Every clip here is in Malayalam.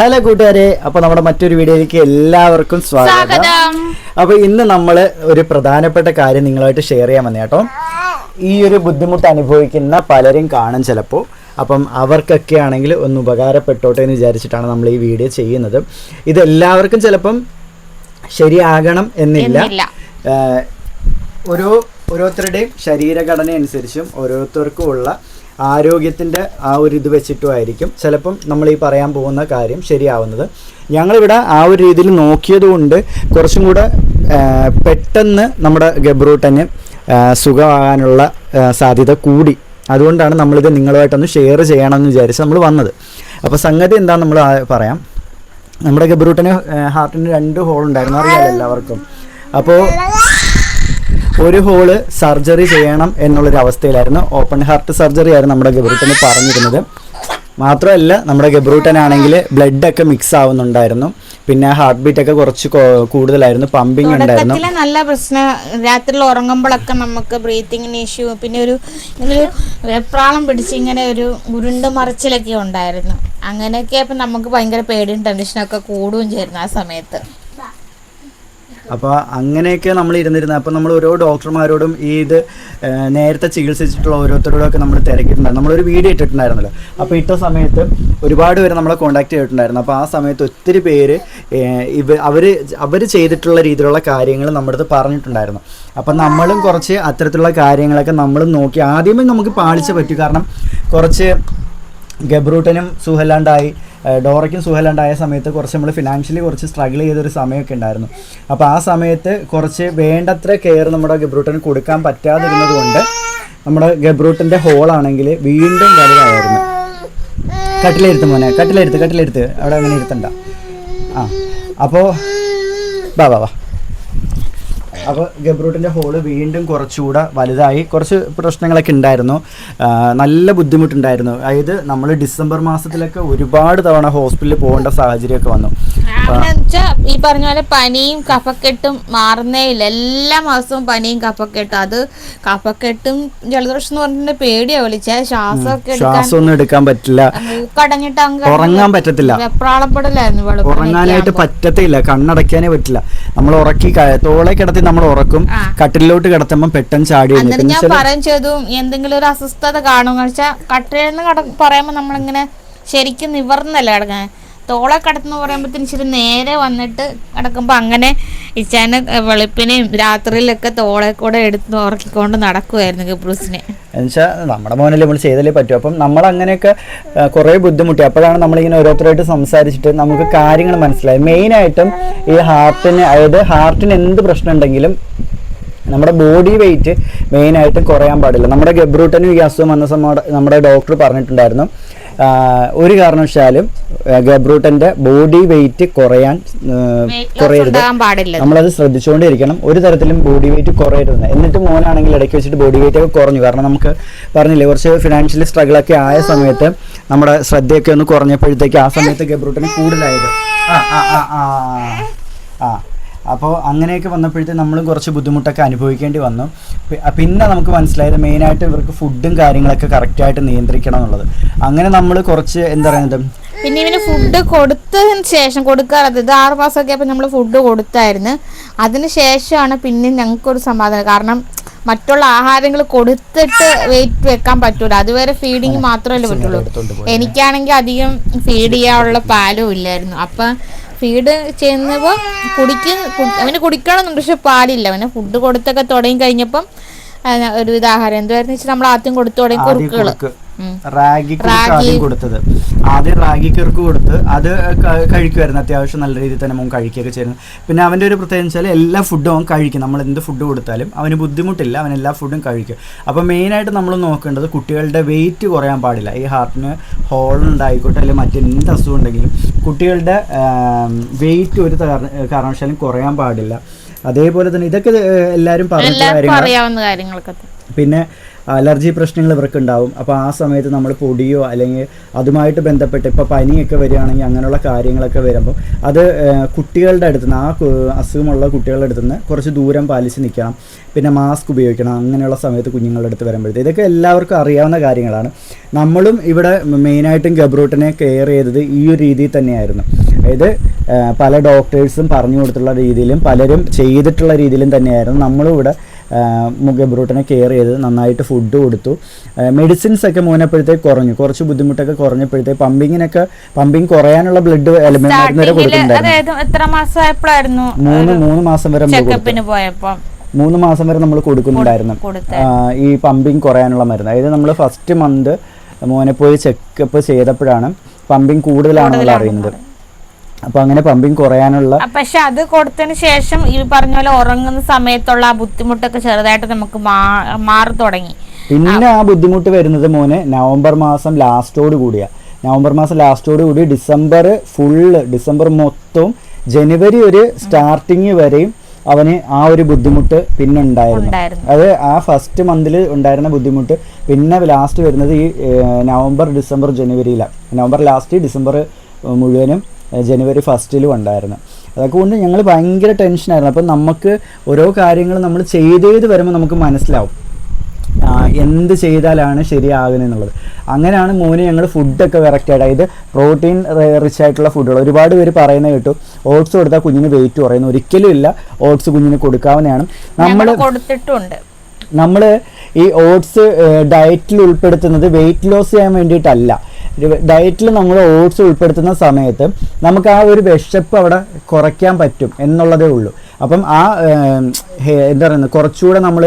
ഹലോ കൂട്ടുകാരെ അപ്പൊ നമ്മുടെ മറ്റൊരു വീഡിയോയിലേക്ക് എല്ലാവർക്കും സ്വാഗതം. അപ്പൊ ഇന്ന് നമ്മൾ ഒരു പ്രധാനപ്പെട്ട കാര്യം നിങ്ങളായിട്ട് ഷെയർ ചെയ്യാൻ വന്നേ കേട്ടോ. ഈ ഒരു ബുദ്ധിമുട്ട് അനുഭവിക്കുന്ന പലരും കാണും ചിലപ്പോൾ അപ്പം അവർക്കൊക്കെ ആണെങ്കിൽ ഒന്ന് ഉപകാരപ്പെട്ടോട്ടെ എന്ന് വിചാരിച്ചിട്ടാണ് നമ്മൾ ഈ വീഡിയോ ചെയ്യുന്നത്. ഇത് എല്ലാവർക്കും ചിലപ്പം ശരിയാകണം എന്നില്ല. ഓരോ ഓരോരുത്തരുടെയും ശരീരഘടന അനുസരിച്ചും ഓരോരുത്തർക്കും ഉള്ള ആരോഗ്യത്തിന്റെ ആ ഒരു ഇത് വെച്ചിട്ടും ആയിരിക്കും ചിലപ്പം നമ്മൾ ഈ പറയാൻ പോകുന്ന കാര്യം ശരിയാവുന്നത്. ഞങ്ങളിവിടെ ആ ഒരു രീതിയിൽ നോക്കിയതുകൊണ്ട് കുറച്ചും കൂടെ പെട്ടെന്ന് നമ്മുടെ ഗബ്രൂട്ടന് സുഖമാകാനുള്ള സാധ്യത കൂടി. അതുകൊണ്ടാണ് നമ്മളിത് നിങ്ങളുമായിട്ടൊന്ന് ഷെയർ ചെയ്യണമെന്ന് വിചാരിച്ച് നമ്മൾ വന്നത്. അപ്പോൾ സംഗതി എന്താണെന്ന് നമ്മൾ പറയാം. നമ്മുടെ ഗബ്രൂട്ടന് ഹാർട്ടിന് രണ്ട് ഹോൾ ഉണ്ടായിരുന്നു. അറിയാമല്ലോ എല്ലാവർക്കും. അപ്പോൾ ഒരു ഹോൾ സർജറി ചെയ്യണം എന്നുള്ളൊരു അവസ്ഥയിലായിരുന്നു. ഓപ്പൺ ഹാർട്ട് സർജറി ആയിരുന്നു നമ്മുടെ ഗബ്രൂട്ടന് പറഞ്ഞിരുന്നത്. മാത്രമല്ല നമ്മുടെ ഗബ്രൂട്ടനാണെങ്കിൽ ബ്ലഡൊക്കെ മിക്സ് ആവുന്നുണ്ടായിരുന്നു. പിന്നെ ഹാർട്ട് ബീറ്റ് ഒക്കെ കുറച്ച് കൂടുതലായിരുന്നു. പമ്പിങ് ഉണ്ടായിരുന്നു. നല്ല പ്രശ്നം. രാത്രിയിൽ ഉറങ്ങുമ്പോഴൊക്കെ നമുക്ക് ബ്രീത്തിങ്ങിന് ഇഷ്യൂ പിന്നെ ഒരു വെപ്രാളം പിടിച്ച് ഇങ്ങനെ ഒരു ഉരുണ്ട് മറിച്ചിലൊക്കെ ഉണ്ടായിരുന്നു. അങ്ങനെയൊക്കെ നമുക്ക് ഭയങ്കര പേടിയും ടെൻഷനൊക്കെ കൂടുകയും ചെയ്യുന്നു ആ സമയത്ത്. അപ്പോൾ അങ്ങനെയൊക്കെ നമ്മൾ ഇരുന്നിരുന്നത് അപ്പോൾ നമ്മൾ ഓരോ ഡോക്ടർമാരോടും ഈ ഇത് നേരത്തെ ചികിത്സിച്ചിട്ടുള്ള ഓരോരുത്തരോടൊക്കെ നമ്മൾ തിരക്കിയിട്ടുണ്ടായിരുന്നു. നമ്മളൊരു വീഡിയോ ഇട്ടിട്ടുണ്ടായിരുന്നല്ലോ. അപ്പോൾ ഇട്ട സമയത്ത് ഒരുപാട് പേര് നമ്മളെ കോൺടാക്ട് ചെയ്തിട്ടുണ്ടായിരുന്നു. അപ്പോൾ ആ സമയത്ത് ഒത്തിരി പേര് ഇവ അവർ അവർ ചെയ്തിട്ടുള്ള രീതിയിലുള്ള കാര്യങ്ങൾ നമ്മുടെ അടുത്ത് പറഞ്ഞിട്ടുണ്ടായിരുന്നു. അപ്പം നമ്മളും കുറച്ച് അത്തരത്തിലുള്ള കാര്യങ്ങളൊക്കെ നമ്മളും നോക്കി ആദ്യമേ നമുക്ക് പാളിച്ച പറ്റും. കാരണം കുറച്ച് ഗബ്രൂട്ടനും സുഹല്ലാണ്ടായി ഡോറയ്ക്കും സുഹലുണ്ടായ സമയത്ത് കുറച്ച് നമ്മൾ ഫിനാൻഷ്യലി കുറച്ച് സ്ട്രഗിൾ ചെയ്തൊരു സമയമൊക്കെ ഉണ്ടായിരുന്നു. അപ്പോൾ ആ സമയത്ത് കുറച്ച് വേണ്ടത്ര കെയർ നമ്മുടെ ഗബ്രൂട്ടന് കൊടുക്കാൻ പറ്റാതിരുന്നത് കൊണ്ട് നമ്മുടെ ഗബ്രൂട്ടിന്റെ ഹോളാണെങ്കിൽ വീണ്ടും വലുതായിരുന്നു. കട്ടിലെടുത്ത് മോനെ കട്ടിലെടുത്ത് കട്ടിലെടുത്ത് അവിടെ അങ്ങനെ ഇരുത്തണ്ട. ആ അപ്പോൾ വാ വാ വാ. അപ്പോൾ ഗബ്രൂട്ടിന്റെ ഹോൾ വീണ്ടും കുറച്ചുകൂടെ വലുതായി. കുറച്ച് പ്രശ്നങ്ങളൊക്കെ ഉണ്ടായിരുന്നു. നല്ല ബുദ്ധിമുട്ടുണ്ടായിരുന്നു. അതായത് നമ്മൾ ഡിസംബർ മാസത്തിലൊക്കെ ഒരുപാട് തവണ ഹോസ്പിറ്റലിൽ പോകേണ്ട സാഹചര്യമൊക്കെ വന്നു. ഈ പറഞ്ഞ പോലെ പനിയും കഫക്കെട്ടും മാറുന്നേ ഇല്ല. എല്ലാ മാസവും പനിയും കഫക്കെട്ടും. അത് കഫക്കെട്ടും ജലദോഷം എന്ന് പറഞ്ഞിട്ട് പേടിയാ വിളിച്ചാൽ ശ്വാസമൊക്കെ എടുക്കാൻ ശ്വാസമൊന്നും എടുക്കാൻ പറ്റില്ല. കടഞ്ഞിട്ട് അങ്ങ് ഉറങ്ങാൻ പറ്റത്തില്ല. വെപ്രാളപ്പെടലായിരുന്നു ഉറങ്ങാനായിട്ട് പറ്റത്തില്ല. കണ്ണടയ്ക്കാനേ പറ്റില്ല. നമ്മൾ ഉറക്കി തോളെ കിടത്തി നമ്മൾ ഉറക്കും. കട്ടിലോട്ട് കിടത്തുമ്പോൾ പെട്ടെന്ന് ചാടി ഞാൻ പറയും ചെയ്തു എന്തെങ്കിലും ഒരു അസ്വസ്ഥത കാണുമെന്ന് വെച്ചാൽ കട്ടിലെന്ന് പറയുമ്പോ പറയുമ്പോൾ നമ്മളിങ്ങനെ ശരിക്കും നിവർന്നല്ല കിടക്കാൻ തോളെ കടത്തുന്ന പറയുമ്പോഴത്തേന് ഇച്ചിരി നേരെ വന്നിട്ട് കിടക്കുമ്പോൾ അങ്ങനെ ഇച്ചാന് വെളുപ്പിനെയും രാത്രിയിലൊക്കെ തോളെ കൂടെ എടുത്ത് ഉറക്കിക്കൊണ്ട് നടക്കുമായിരുന്നു ഗബ്രൂസിനെ. എന്നുവെച്ചാൽ നമ്മുടെ മോനല്ലേ നമ്മൾ ചെയ്തല്ലേ പറ്റും. അപ്പം നമ്മൾ അങ്ങനെയൊക്കെ കുറേ ബുദ്ധിമുട്ടി. അപ്പോഴാണ് നമ്മളിങ്ങനെ ഓരോരുത്തരായിട്ട് സംസാരിച്ചിട്ട് നമുക്ക് കാര്യങ്ങൾ മനസ്സിലായി മെയിനായിട്ടും ഈ ഹാർട്ടിന് അതായത് ഹാർട്ടിന് എന്ത് പ്രശ്നം ഉണ്ടെങ്കിലും നമ്മുടെ ബോഡി വെയിറ്റ് മെയിനായിട്ടും കുറയാൻ പാടില്ല. നമ്മുടെ ഗബ്രൂട്ടനും ഈ അസുഖം വന്ന സമയം നമ്മുടെ ഡോക്ടർ പറഞ്ഞിട്ടുണ്ടായിരുന്നു. ഒരു കാരണവശാലും ഗബ്രൂട്ടന്റെ ഗബ്രൂട്ടന്റെ ബോഡി വെയിറ്റ് കുറയാൻ കുറയരുത്. നമ്മളത് ശ്രദ്ധിച്ചുകൊണ്ടിരിക്കണം. ഒരു തരത്തിലും ബോഡി വെയിറ്റ് കുറയരുത് എന്നിട്ട് മോനാണെങ്കിൽ ഇടയ്ക്ക് വെച്ചിട്ട് ബോഡി വെയിറ്റ് ഒക്കെ കുറഞ്ഞു. കാരണം നമുക്ക് പറഞ്ഞില്ലേ കുറച്ച് ഫിനാൻഷ്യലി സ്ട്രഗിൾ ഒക്കെ ആയ സമയത്ത് നമ്മുടെ ശ്രദ്ധയൊക്കെ ഒന്ന് കുറഞ്ഞപ്പോഴത്തേക്ക് ആ സമയത്ത് ഗബ്രൂട്ടന് കൂടുതലായത്. ആ ആ ആ ആ ആ. അപ്പോൾ അങ്ങനെയൊക്കെ വന്നപ്പോഴത്തേക്ക് നമ്മളും കുറച്ച് ബുദ്ധിമുട്ടൊക്കെ അനുഭവിക്കേണ്ടി വന്നു. പിന്നെ നമുക്ക് മനസ്സിലായത് മെയിനായിട്ട് ഇവർക്ക് ഫുഡും കാര്യങ്ങളൊക്കെ കറക്റ്റായിട്ട് നിയന്ത്രിക്കണം എന്നുള്ളത്. അങ്ങനെ നമ്മൾ കുറച്ച് എന്താ പറയുന്നത് പിന്നെ ഇവന് ഫുഡ് കൊടുത്തതിന് ശേഷം കൊടുക്കാറത് ഇത് ആറ് മാസമൊക്കെ ആയപ്പോൾ നമ്മൾ ഫുഡ് കൊടുത്തായിരുന്നു. അതിന് ശേഷമാണ് പിന്നെ ഞങ്ങൾക്കൊരു സമാധാനം. കാരണം മറ്റുള്ള ആഹാരങ്ങൾ കൊടുത്തിട്ട് വെയിറ്റ് വെക്കാൻ പറ്റൂല. അതുവരെ ഫീഡിങ് മാത്രമല്ലേ പറ്റുള്ളൂ. എനിക്കാണെങ്കിൽ അധികം ഫീഡ് ചെയ്യാനുള്ള പാലും ഇല്ലായിരുന്നു. അപ്പം ഫീഡ് ചെയ്യുന്നപ്പോൾ കുടിക്കും അവന് കുടിക്കണമെന്നുണ്ട് പക്ഷെ പാലില്ല അവന് ഫുഡ് കൊടുത്തൊക്കെ തുടങ്ങി കഴിഞ്ഞപ്പം ഒരുവിധ ഉദാഹരണം എന്തുവായിരുന്നു വെച്ചാൽ നമ്മൾ ആദ്യം കൊടുത്തു തുടങ്ങി കുറുക്കുകൾ. റാഗി ആദ്യം കൊടുത്തത്. ആദ്യം റാഗി കിർക്ക് കൊടുത്ത് അത് കഴിക്കുമായിരുന്നു. അത്യാവശ്യം നല്ല രീതിയിൽ തന്നെ മോൻ കഴിക്കുകയൊക്കെ ചെയ്യുന്നു പിന്നെ അവന്റെ ഒരു പ്രത്യേകത വെച്ചാൽ എല്ലാ ഫുഡും അവൻ കഴിക്കും. നമ്മൾ എന്ത് ഫുഡ് കൊടുത്താലും അവന് ബുദ്ധിമുട്ടില്ല. അവൻ എല്ലാ ഫുഡും കഴിക്കും. അപ്പോൾ മെയിനായിട്ട് നമ്മൾ നോക്കേണ്ടത് കുട്ടികളുടെ വെയിറ്റ് കുറയാൻ പാടില്ല. ഈ ഹാർട്ടിന് ഹോൾ ഉണ്ടായിക്കോട്ടെ അല്ലെങ്കിൽ മറ്റെന്ത് അസുഖം ഉണ്ടെങ്കിലും കുട്ടികളുടെ വെയിറ്റ് ഒരു കാരണവശാലും കുറയാൻ പാടില്ല. അതേപോലെ തന്നെ ഇതൊക്കെ എല്ലാവരും പറഞ്ഞ അറിയാവുന്ന കാര്യങ്ങളൊക്കെ പിന്നെ അലർജി പ്രശ്നങ്ങൾ ഇവർക്ക് ഉണ്ടാവും അപ്പോൾ ആ സമയത്ത് നമ്മൾ പൊടിയോ അല്ലെങ്കിൽ അതുമായിട്ട് ബന്ധപ്പെട്ട് ഇപ്പോൾ പനിയൊക്കെ വരികയാണെങ്കിൽ അങ്ങനെയുള്ള കാര്യങ്ങളൊക്കെ വരുമ്പോൾ അത് കുട്ടികളുടെ അടുത്ത് നിന്ന് ആ അസുഖമുള്ള കുട്ടികളുടെ അടുത്ത് നിന്ന് കുറച്ച് ദൂരം പാലിച്ച് നിൽക്കണം. പിന്നെ മാസ്ക് ഉപയോഗിക്കണം. അങ്ങനെയുള്ള സമയത്ത് കുഞ്ഞുങ്ങളുടെ അടുത്ത് വരുമ്പോഴത്തേക്ക് ഇതൊക്കെ എല്ലാവർക്കും അറിയാവുന്ന കാര്യങ്ങളാണ്. നമ്മളും ഇവിടെ മെയിനായിട്ടും ഗബ്രൂട്ടിനെ കെയർ ചെയ്തത് ഈ ഒരു രീതിയിൽ തന്നെയായിരുന്നു. അതായത് പല ഡോക്ടേഴ്സും പറഞ്ഞു കൊടുത്തുള്ള രീതിയിലും പലരും ചെയ്തിട്ടുള്ള രീതിയിലും തന്നെയായിരുന്നു നമ്മളും ഇവിടെ ഗബ്രൂട്ടിനെ കെയർ ചെയ്ത് നന്നായിട്ട് ഫുഡ് കൊടുത്തു. മെഡിസിൻസ് ഒക്കെ മൂന്നപ്പോഴത്തേക്ക് കുറഞ്ഞു. കുറച്ച് ബുദ്ധിമുട്ടൊക്കെ കുറഞ്ഞപ്പോഴത്തേക്ക് പമ്പിങ്ങിനൊക്കെ പമ്പിങ് കുറയാനുള്ള ബ്ലഡ് മരുന്ന് വരെ മൂന്ന് മൂന്ന് മാസം വരെ പോയപ്പോ മൂന്ന് മാസം വരെ നമ്മൾ കൊടുക്കുന്നുണ്ടായിരുന്നു. ഈ പമ്പിങ് കുറയാനുള്ള മരുന്ന്. അതായത് നമ്മൾ ഫസ്റ്റ് മന്ത് മോനെ പോയി ചെക്കപ്പ് ചെയ്തപ്പോഴാണ് പമ്പിങ് കൂടുതലാണെന്നുള്ള അറിയുന്നത്. അപ്പോൾ അങ്ങനെ പമ്പിങ് കുറയാനുള്ള പക്ഷെ അത് കൊടുത്തതിന് ശേഷം ഈ പറഞ്ഞ പോലെ ഉറങ്ങുന്ന സമയത്തുള്ള ആ ബുദ്ധിമുട്ടൊക്കെ ചെറുതായിട്ട് നമുക്ക് മാറി തുടങ്ങി. പിന്നെ ആ ബുദ്ധിമുട്ട് വരുന്നത് മോനെ നവംബർ മാസം ലാസ്റ്റോട് കൂടിയാ. നവംബർ മാസം ലാസ്റ്റോട് കൂടി ഡിസംബർ ഫുള്ള് ഡിസംബർ മൊത്തവും ജനുവരി ഒരു സ്റ്റാർട്ടിങ് വരെയും അവന് ആ ഒരു ബുദ്ധിമുട്ട് പിന്നെ ഉണ്ടായിരുന്നു. അത് ആ ഫസ്റ്റ് മന്തിൽ ഉണ്ടായിരുന്ന ബുദ്ധിമുട്ട് പിന്നെ ലാസ്റ്റ് വരുന്നത് ഈ നവംബർ ഡിസംബർ ജനുവരിയിലാണ് നവംബർ ലാസ്റ്റ് ഡിസംബർ മുഴുവനും ജനുവരി ഫസ്റ്റിലും ഉണ്ടായിരുന്നു അതൊക്കെ കൊണ്ട് ഞങ്ങൾ ഭയങ്കര ടെൻഷനായിരുന്നു. അപ്പം നമുക്ക് ഓരോ കാര്യങ്ങൾ നമ്മൾ ചെയ്ത് ചെയ്ത് വരുമ്പോൾ നമുക്ക് മനസ്സിലാവും. എന്ത് ചെയ്താലാണ് ശരിയാകുന്നത് അങ്ങനെയാണ് മോന് ഞങ്ങൾ ഫുഡൊക്കെ വെറൈറ്റി ആയിട്ട് അതായത് പ്രോട്ടീൻ റിച്ച് ആയിട്ടുള്ള ഫുഡുകൾ ഒരുപാട് പേര് പറയുന്നത് കേട്ടു ഓട്സ് കൊടുത്താൽ കുഞ്ഞിന് വെയിറ്റ് കുറയുന്നു. ഒരിക്കലും ഇല്ല ഓട്സ് കുഞ്ഞിന് കൊടുക്കാവുന്നതാണ്. നമ്മൾ കൊടുത്തിട്ടുണ്ട്. നമ്മൾ ഈ ഓട്സ് ഡയറ്റിൽ ഉൾപ്പെടുത്തുന്നത് വെയിറ്റ് ലോസ് ചെയ്യാൻ വേണ്ടിയിട്ടല്ല. ഡയറ്റിൽ നമ്മൾ ഓട്സ് ഉൾപ്പെടുത്തുന്ന സമയത്ത് നമുക്ക് ആ ഒരു വിശപ്പ് അവിടെ കുറയ്ക്കാൻ പറ്റും എന്നുള്ളതേ ഉള്ളൂ. അപ്പം ആ എന്താ പറയുന്നത് കുറച്ചുകൂടെ നമ്മൾ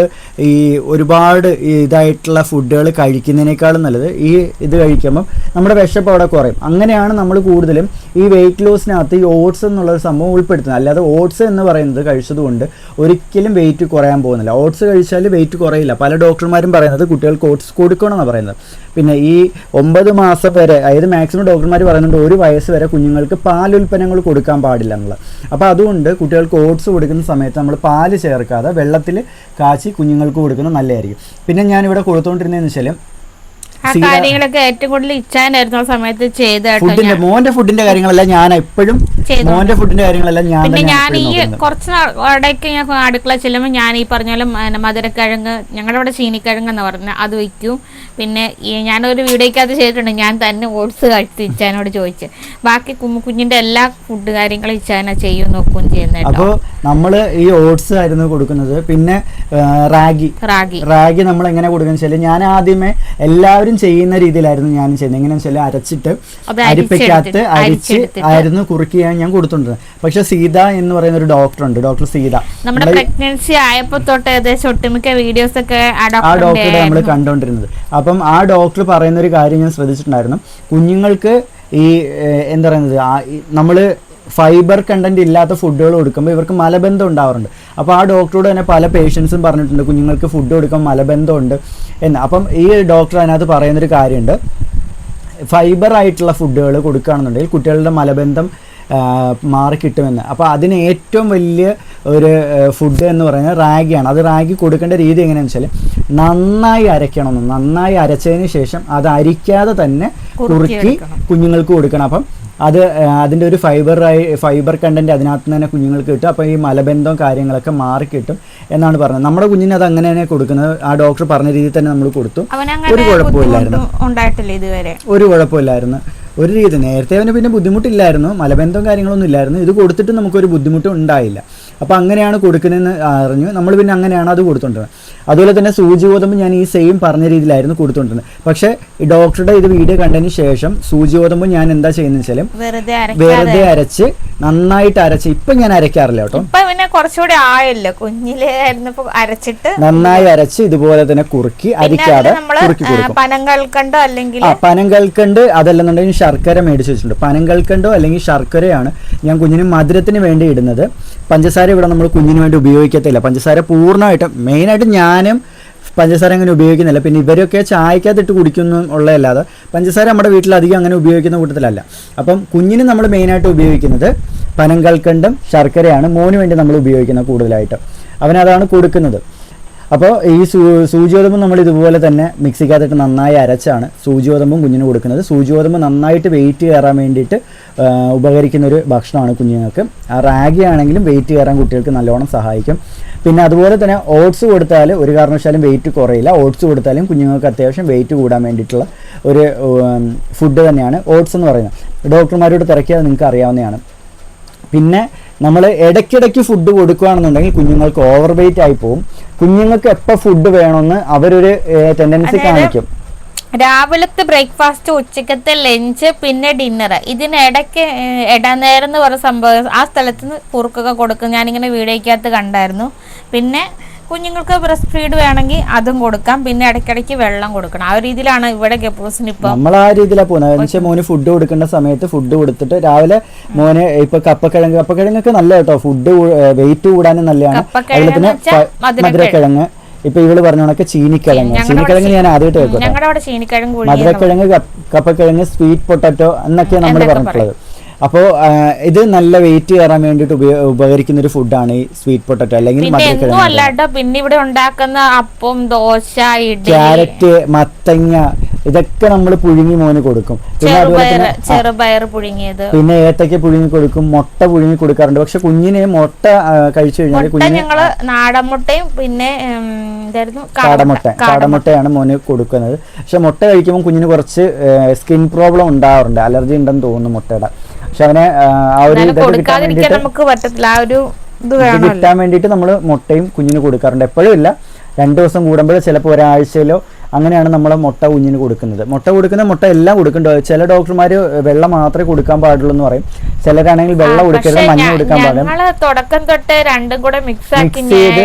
ഈ ഒരുപാട് ഇതായിട്ടുള്ള ഫുഡുകൾ കഴിക്കുന്നതിനേക്കാളും നല്ലത് ഈ ഇത് കഴിക്കുമ്പം നമ്മുടെ വിശപ്പ് അവിടെ കുറയും. അങ്ങനെയാണ് നമ്മൾ കൂടുതലും ഈ വെയിറ്റ് ലോസിനകത്ത് ഈ ഓട്സ് എന്നുള്ള സംഭവം ഉൾപ്പെടുത്തുന്നത്. അല്ലാതെ ഓട്സ് എന്ന് പറയുന്നത് കഴിച്ചതുകൊണ്ട് ഒരിക്കലും വെയിറ്റ് കുറയാൻ പോകുന്നില്ല. ഓട്സ് കഴിച്ചാൽ വെയിറ്റ് കുറയില്ല. പല ഡോക്ടർമാരും പറയുന്നത് കുട്ടികൾക്ക് ഓട്സ് കൊടുക്കണമെന്നാണ് പറയുന്നത്. പിന്നെ ഈ ഒമ്പത് മാസം വരെ അതായത് മാക്സിമം ഡോക്ടർമാർ പറയുന്നുണ്ട് ഒരു വയസ്സ് വരെ കുഞ്ഞുങ്ങൾക്ക് പാലുൽപ്പന്നങ്ങൾ കൊടുക്കാൻ പാടില്ല എന്നുള്ളത്. അപ്പോൾ അതുകൊണ്ട് കുട്ടികൾക്ക് ഓട്സ് കൊടുക്കുന്ന സമയത്ത് നമ്മൾ പാൽ ചേർക്കാതെ വെള്ളത്തിൽ കാച്ചി കുഞ്ഞുങ്ങൾക്ക് കൊടുക്കുന്നത് നല്ലതായിരിക്കും. പിന്നെ ഞാനിവിടെ കൊടുത്തുകൊണ്ടിരുന്നതെന്ന് വെച്ചാൽ ആ കാര്യങ്ങളൊക്കെ ഏറ്റവും കൂടുതൽ ഇച്ഛാനായിരുന്നു ആ സമയത്ത് ചെയ്ത ഫുഡിന്റെ മോന്റെ ഫുഡിന്റെ കാര്യങ്ങളെല്ലാം ഞാൻ എപ്പോഴും മോന്റെ ഫുഡിന്റെ കാര്യങ്ങളെല്ലാം ഞാൻ പിന്നെ ഞാൻ ഈ കുറച്ച് ഇടയ്ക്ക് ഞാൻ അടുക്കള ചെല്ലുമ്പോൾ ഞാൻ ഈ പറഞ്ഞാലും മധുരക്കിഴങ്ങ് ഞങ്ങളുടെ അവിടെ ചീനിക്കിഴങ്ങ് എന്ന് പറഞ്ഞാൽ അത് വയ്ക്കും. പിന്നെ ഞാനൊരു അത് ചെയ്തിട്ടുണ്ട് ഞാൻ തന്നെ ഓട്സ് കഴിച്ച് ഇച്ചാനോട് ചോദിച്ച്. ബാക്കി കുഞ്ഞു കുഞ്ഞിന്റെ എല്ലാ ഫുഡ് കാര്യങ്ങളും ഇച്ചാന ചെയ്യും നോക്കും ചെയ്യുന്ന കേട്ടോ. അപ്പോൾ നമ്മൾ ഈ ഓട്സ് ആയിരുന്നു കൊടുക്കുന്നത്. പിന്നെ റാഗി. റാഗി. റാഗി നമ്മൾ എങ്ങനെ കൊടുക്കുന്ന വെച്ചാൽ ഞാൻ ആദ്യമേ എല്ലാവരും ചെയ്യുന്ന രീതിയിലായിരുന്നു ഞാൻ ചെയ്യുന്നത്. എങ്ങനെയാണെന്ന് വെച്ചാൽ അരച്ചിട്ട് അരിപ്പയ്ക്കകത്ത് അരിച്ച് ആയിരുന്നു കുറുക്കിയാൻ ഞാൻ കൊടുത്തോണ്ടിരുന്നത് പക്ഷെ സീത എന്ന് പറയുന്ന ഒരു ഡോക്ടർ ഉണ്ട് ഡോക്ടർ സീത. നമ്മുടെ പ്രഗ്നൻസി ആയപ്പോ തൊട്ട് ഏകദേശം ഒട്ടുമിക്ക വീഡിയോസ് ഒക്കെ ആ ഡോക്ടറിന്റെ നമ്മൾ കണ്ടുകൊണ്ടിരുന്നത് അപ്പം ആ ഡോക്ടർ പറയുന്ന ഒരു കാര്യം ഞാൻ ശ്രദ്ധിച്ചിട്ടുണ്ടായിരുന്നു. കുഞ്ഞുങ്ങൾക്ക് ഈ എന്താ പറയുന്നത് നമ്മൾ ഫൈബർ കണ്ടന്റ് ഇല്ലാത്ത ഫുഡുകൾ കൊടുക്കുമ്പോൾ ഇവർക്ക് മലബന്ധം ഉണ്ടാവാറുണ്ട്. അപ്പോൾ ആ ഡോക്ടറോട് തന്നെ പല പേഷ്യൻസും പറഞ്ഞിട്ടുണ്ട് കുഞ്ഞുങ്ങൾക്ക് ഫുഡ് കൊടുക്കാൻ മലബന്ധമുണ്ട് എന്ന്. അപ്പം ഈ ഡോക്ടർ അതിനകത്ത് പറയുന്നൊരു കാര്യമുണ്ട്. ഫൈബർ ആയിട്ടുള്ള ഫുഡുകൾ കൊടുക്കുകയാണെന്നുണ്ടെങ്കിൽ കുട്ടികളുടെ മലബന്ധം മാറി മാറിക്കിട്ടുമെന്ന് അപ്പോൾ അതിന് ഏറ്റവും വലിയ ഒരു ഫുഡ് എന്ന് പറയുന്നത് റാഗിയാണ്. അത് റാഗി കൊടുക്കേണ്ട രീതി എങ്ങനെയാണെന്ന് വെച്ചാൽ നന്നായി അരയ്ക്കണം നന്നായി അരച്ചതിന് ശേഷം അത് അരിക്കാതെ തന്നെ കുറുക്കി കുഞ്ഞുങ്ങൾക്ക് കൊടുക്കണം. അപ്പം അത് അതിന്റെ ഒരു ഫൈബർ ഫൈബർ കണ്ടന്റ് അതിനകത്ത് തന്നെ കുഞ്ഞുങ്ങൾക്ക് കിട്ടും. അപ്പോൾ ഈ മലബന്ധവും കാര്യങ്ങളൊക്കെ മാറി കിട്ടും എന്നാണ് പറഞ്ഞത്. നമ്മുടെ കുഞ്ഞിന് അത് അങ്ങനെ തന്നെ കൊടുക്കുന്നത്. ആ ഡോക്ടർ പറഞ്ഞ രീതിയിൽ തന്നെ നമ്മൾ കൊടുത്തു. ഒരു കുഴപ്പമില്ലായിരുന്നു. ഉണ്ടായിട്ടില്ല ഇതുവരെ. ഒരു കുഴപ്പമില്ലായിരുന്നു. ഒരു രീതി നേരത്തെ അവന് പിന്നെ ബുദ്ധിമുട്ടില്ലായിരുന്നു. മലബന്ധവും കാര്യങ്ങളൊന്നും ഇല്ലായിരുന്നു. ഇത് കൊടുത്തിട്ട് നമുക്കൊരു ബുദ്ധിമുട്ടും ഉണ്ടായില്ല. അപ്പോൾ അങ്ങനെയാണ് കൊടുക്കുന്നതെന്ന് അറിഞ്ഞു. നമ്മൾ പിന്നെ അങ്ങനെയാണ് അത് കൊടുത്തോണ്ടിരുന്നത്. അതുപോലെ തന്നെ സൂചി ഗോതമ്പ് ഞാൻ ഈ സെയിം പറഞ്ഞ രീതിയിലായിരുന്നു കൊടുത്തോണ്ടിരുന്നത്. പക്ഷേ ഈ ഡോക്ടറുടെ ഇത് വീഡിയോ കണ്ടതിന് ശേഷം സൂചി ഗോതമ്പ് ഞാൻ എന്താ ചെയ്യുന്നത് വെച്ചാൽ വെറുതെ അരച്ച് നന്നായിട്ട് അരച്ച് ഇപ്പം ഞാൻ അരയ്ക്കാറില്ല കേട്ടോ. പിന്നെ കുറച്ചുകൂടി ആയല്ലോ. കുഞ്ഞിലെ അരച്ചിട്ട് നന്നായി അരച്ച് ഇതുപോലെ തന്നെ കുറുക്കി അരിക്കാതെ കുറുക്കി കൊടുക്കും. അല്ലെങ്കിൽ ആ പനം കൽക്കണ്ട് അതല്ലെന്നുണ്ടെങ്കിൽ ശർക്കര മേടിച്ച് വെച്ചിട്ടുണ്ട്. പനം കൽക്കണ്ടോ അല്ലെങ്കിൽ ശർക്കരയാണ് ഞാൻ കുഞ്ഞിന് മധുരത്തിന് വേണ്ടി ഇടുന്നത്. പഞ്ചസാര ഇവിടെ നമ്മൾ കുഞ്ഞിന് വേണ്ടി ഉപയോഗിക്കത്തില്ല. പഞ്ചസാര പൂർണമായിട്ടും മെയിനായിട്ട് ഞാനും പഞ്ചസാര അങ്ങനെ ഉപയോഗിക്കുന്നില്ല. പിന്നെ ഇവരൊക്കെ ചായക്കകത്തിട്ട് കുടിക്കുന്നു ഉള്ളതല്ലാതെ പഞ്ചസാര നമ്മുടെ വീട്ടിൽ അധികം അങ്ങനെ ഉപയോഗിക്കുന്ന കൂട്ടത്തിലല്ല. അപ്പം കുഞ്ഞിന് നമ്മൾ മെയിനായിട്ട് ഉപയോഗിക്കുന്നത് പനങ്കൽക്കണ്ടും ശർക്കരയാണ്. മോന് വേണ്ടി നമ്മൾ ഉപയോഗിക്കുന്നത് കൂടുതലായിട്ട്. അവനതാണ് കൊടുക്കുന്നത്. അപ്പോൾ ഈ സൂ നമ്മൾ ഇതുപോലെ തന്നെ മിക്സിക്കകത്തിട്ട് നന്നായി അരച്ചാണ് സൂചിയോതമ്പും കുഞ്ഞിന് കൊടുക്കുന്നത്. സൂചിയോതമ്പ് നന്നായിട്ട് വെയിറ്റ് കയറാൻ വേണ്ടിയിട്ട് ഉപകരിക്കുന്ന ഒരു ഭക്ഷണമാണ് കുഞ്ഞുങ്ങൾക്ക്. ആ റാഗി ആണെങ്കിലും വെയിറ്റ് കയറാൻ കുട്ടികൾക്ക് നല്ലോണം സഹായിക്കും. പിന്നെ അതുപോലെ തന്നെ ഓട്സ് കൊടുത്താൽ ഒരു കാരണവശാലും വെയിറ്റ് കുറയില്ല. ഓട്സ് കൊടുത്താലും കുഞ്ഞുങ്ങൾക്ക് അത്യാവശ്യം വെയിറ്റ് കൂടാൻ വേണ്ടിയിട്ടുള്ള ഒരു ഫുഡ് തന്നെയാണ്. ഓട്സ് എന്ന് പറയുന്നത്. ഡോക്ടർമാരോട് തിരക്കിയാൽ നിങ്ങൾക്ക് അറിയാവുന്നതാണ് പിന്നെ നമ്മൾ ഇടയ്ക്കിടയ്ക്ക് ഫുഡ് കൊടുക്കുകയാണെന്നുണ്ടെങ്കിൽ കുഞ്ഞുങ്ങൾക്ക് ഓവർ വെയിറ്റ് ആയി പോകും കുഞ്ഞുങ്ങൾക്ക് എപ്പോൾ ഫുഡ് വേണമെന്ന് അവരൊരു ടെൻഡൻസി കാണിക്കും. രാവിലത്തെ ബ്രേക്ക്ഫാസ്റ്റ് ഉച്ചക്കത്തെ ലഞ്ച് പിന്നെ ഡിന്നർ ഇതിനിടയ്ക്ക് ഇടനേരം എന്ന് പറഞ്ഞ സംഭവം ആ സ്ഥലത്ത് നിന്ന് കുറുക്കൊക്കെ കൊടുക്കും. ഞാനിങ്ങനെ വീഡിയോയ്ക്കകത്ത് കണ്ടായിരുന്നു. പിന്നെ കുഞ്ഞുങ്ങൾക്ക് ബ്രസ്റ്റ് ഫീഡ് വേണമെങ്കിൽ അതും കൊടുക്കാം. പിന്നെ ഇടയ്ക്കിടയ്ക്ക് വെള്ളം കൊടുക്കണം. ആ രീതിയിലാണ് ഇവിടെ ഗപ്പൂസിന് ഇപ്പൊ നമ്മൾ ആ രീതിയിലാണ് പോകുന്നത്. എന്നുവെച്ചാൽ മോന് ഫുഡ് കൊടുക്കേണ്ട സമയത്ത് ഫുഡ് കൊടുത്തിട്ട് രാവിലെ മോന് ഇപ്പൊ കപ്പക്കിഴങ്ങ് കപ്പക്കിഴങ്ങൊക്കെ നല്ല കേട്ടോ. ഫുഡ് വെയിറ്റ് കൂടാനും നല്ലതാണ്. അതുപോലെ തന്നെ മധുരക്കിഴങ്ങ്. ഇപ്പൊ ഇവൾ പറഞ്ഞ കണക്ക് ചീനിക്കിഴങ്ങ്. ചീനിക്കിഴങ്ങ് ഞാൻ ആദ്യമായിട്ട് കേൾക്കും മധുരക്കിഴങ്ങ് കപ്പ- കപ്പക്കിഴങ്ങ് സ്വീറ്റ് പൊട്ടറ്റോ എന്നൊക്കെയാണ് നമ്മൾ പറഞ്ഞിട്ടുള്ളത്. അപ്പോൾ ഇത് നല്ല വെയിറ്റ് കയറാൻ വേണ്ടിയിട്ട് ഉപകരിക്കുന്ന ഒരു ഫുഡാണ് ഈ സ്വീറ്റ് പൊട്ടറ്റോ അല്ലെങ്കിൽ പിന്നെ ഇവിടെ ഉണ്ടാക്കുന്ന അപ്പം ദോശ ക്യാരറ്റ് മത്തങ്ങ ഇതൊക്കെ നമ്മൾ പുഴുങ്ങി മോന് കൊടുക്കും. പിന്നെ അതുപോലെ ചെറുപയർ പുഴുങ്ങിയത്. പിന്നെ ഏത്തയ്ക്ക് പുഴുങ്ങി കൊടുക്കും മുട്ട പുഴുങ്ങി കൊടുക്കാറുണ്ട്. പക്ഷെ കുഞ്ഞിന് മുട്ട കഴിച്ചു കഴിഞ്ഞാൽ കുഞ്ഞിന് ഞങ്ങൾ നാടൻ മുട്ടയും പിന്നെ കാടമുട്ട. കാടമുട്ടയാണ് മോന് കൊടുക്കുന്നത്. പക്ഷെ മുട്ട കഴിക്കുമ്പോൾ കുഞ്ഞിന് കുറച്ച് സ്കിൻ പ്രോബ്ലം ഉണ്ടാവാറുണ്ട്. അലർജി ഉണ്ടെന്ന് തോന്നുന്നു മുട്ടയുടെ. പക്ഷെ അവനെ ആ, ഒരു ഇതൊക്കെ കിട്ടാൻ വേണ്ടിയിട്ട് നമുക്ക് പറ്റത്തില്ല. ആ ഒരു ഇത് കിട്ടാൻ വേണ്ടിയിട്ട് നമ്മൾ മുട്ടയും കുഞ്ഞിന് കൊടുക്കാറുണ്ട്. എപ്പോഴും ഇല്ല. രണ്ട് ദിവസം കൂടുമ്പോൾ ചിലപ്പോൾ ഒരാഴ്ചയിലോ അങ്ങനെയാണ് നമ്മൾ മുട്ട കുഞ്ഞിന് കൊടുക്കുന്നത്. മുട്ട കൊടുക്കുന്ന മുട്ട എല്ലാം കൊടുക്കുന്നുണ്ട്. ചില ഡോക്ടർമാർ വെള്ളം മാത്രമേ കൊടുക്കാൻ പാടുള്ളൂ എന്ന് പറയും. ചിലരാണെങ്കിൽ വെള്ളം കൊടുക്കരുത് മഞ്ഞ കൊടുക്കാൻ പാടില്ല. തുടക്കം തൊട്ട് രണ്ടും കൂടെ മിക്സ് ചെയ്ത്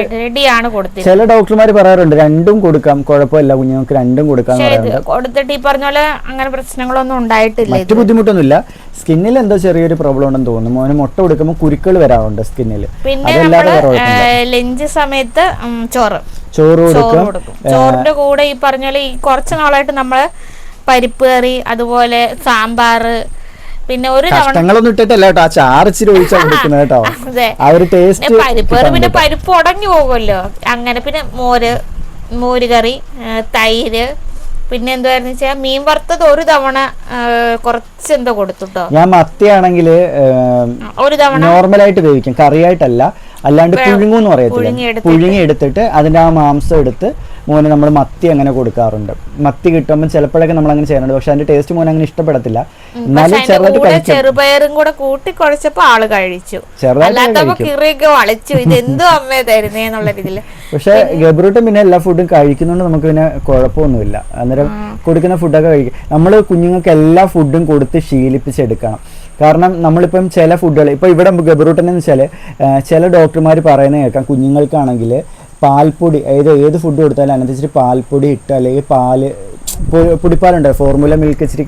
ചില ഡോക്ടർമാർ പറയാറുണ്ട് രണ്ടും കൊടുക്കാം കുഴപ്പമില്ല കുഞ്ഞുങ്ങൾക്ക് രണ്ടും കൊടുക്കാൻ പറയാറുണ്ട്. കൊടുത്തിട്ട് ഈ പറഞ്ഞ പോലെ അങ്ങനെ പ്രശ്നങ്ങളൊന്നും ഉണ്ടായിട്ടില്ല മറ്റു ബുദ്ധിമുട്ടൊന്നുമില്ല. സ്കിന്നിൽ എന്തോ ചെറിയൊരു പ്രോബ്ലം ഉണ്ടെന്ന് തോന്നുന്നു. മോന് മുട്ട കൊടുക്കുമ്പോൾ കുരുക്കൾ വരാറുണ്ട് സ്കിന്നിൽ അതല്ലാതെ ലഞ്ച് സമയത്ത് ചോറ്. ചോറ് കൊടുക്കും. ചോറിന്റെ കൂടെ ഈ പറഞ്ഞ പോലെ ഈ കുറച്ച് നാളായിട്ട് നമ്മൾ പരിപ്പ് കറി അതുപോലെ സാമ്പാറ് പിന്നെ ഒരു തവണ കഷ്ടങ്ങളൊന്നും ഇട്ടിട്ടല്ല കേട്ടോ. ആ ഒഴിച്ചാ കൊടുക്കുന്നത് കേട്ടോ. ആ ഒരു ടേസ്റ്റ് പരിപ്പ് കറി പിന്നെ പരിപ്പ് ഉടഞ്ഞു പോകുമല്ലോ. അങ്ങനെ പിന്നെ മോര് മോര് കറി തൈര് പിന്നെ എന്തായിരുന്നു വെച്ചാൽ മീൻ വറുത്തത് ഒരു തവണ കുറച്ച് എന്തോ കൊടുത്തുട്ടോ. ഞാൻ മത്തിയാണെങ്കിൽ ഒരു തവണ? നോർമലായിട്ട് വേവിക്കും. കറിയായിട്ടല്ല. അല്ലാണ്ട് പുഴുങ്ങൂന്ന് പറയത്തില്ല. പുഴുങ്ങി എടുത്തിട്ട് അതിന്റെ ആ മാംസം എടുത്ത് മോന് നമ്മൾ മത്തി അങ്ങനെ കൊടുക്കാറുണ്ട്. മത്തി കിട്ടുമ്പോൾ ചിലപ്പോഴൊക്കെ നമ്മൾ അങ്ങനെ ചെയ്യാറുണ്ട് പക്ഷെ അതിന്റെ ടേസ്റ്റ് മോൻ അങ്ങനെ ഇഷ്ടപ്പെടത്തില്ല. എന്നാലും ചെറുതായിട്ട് ചെറുപയറും കൂടെ കൂട്ടി കുഴച്ചപ്പോ ആൾ കഴിച്ചു. ചെറുതായിട്ട് കഴിക്കും. ഇത് എന്തോ അമ്മേ തരുന്നേ എന്നുള്ള പക്ഷെ ഗബ്രൂട്ടും പിന്നെ എല്ലാ ഫുഡും കഴിക്കുന്നോണ്ട് നമുക്ക് പിന്നെ കുഴപ്പമൊന്നുമില്ല അന്നേരം കൊടുക്കുന്ന ഫുഡൊക്കെ കഴിക്കും. നമ്മൾ കുഞ്ഞുങ്ങൾക്ക് എല്ലാ ഫുഡും കൊടുത്ത് ശീലിപ്പിച്ചെടുക്കണം. കാരണം നമ്മളിപ്പം ചില ഫുഡുകൾ ഇപ്പോൾ ഇവിടെ ഗബ്രൂട്ടൻ എന്ന് വെച്ചാൽ ചില ഡോക്ടർമാർ പറയുന്ന കേൾക്കാം. കുഞ്ഞുങ്ങൾക്കാണെങ്കിൽ പാൽപ്പൊടി അതായത് ഏത് ഫുഡ് കൊടുത്താലും അതിനനുസരിച്ച് പാൽപ്പൊടി ഇട്ട് അല്ലെങ്കിൽ പാൽ പൊടിപ്പാലുണ്ട് ഫോർമുല മിൽക്ക് ഇച്ചിരി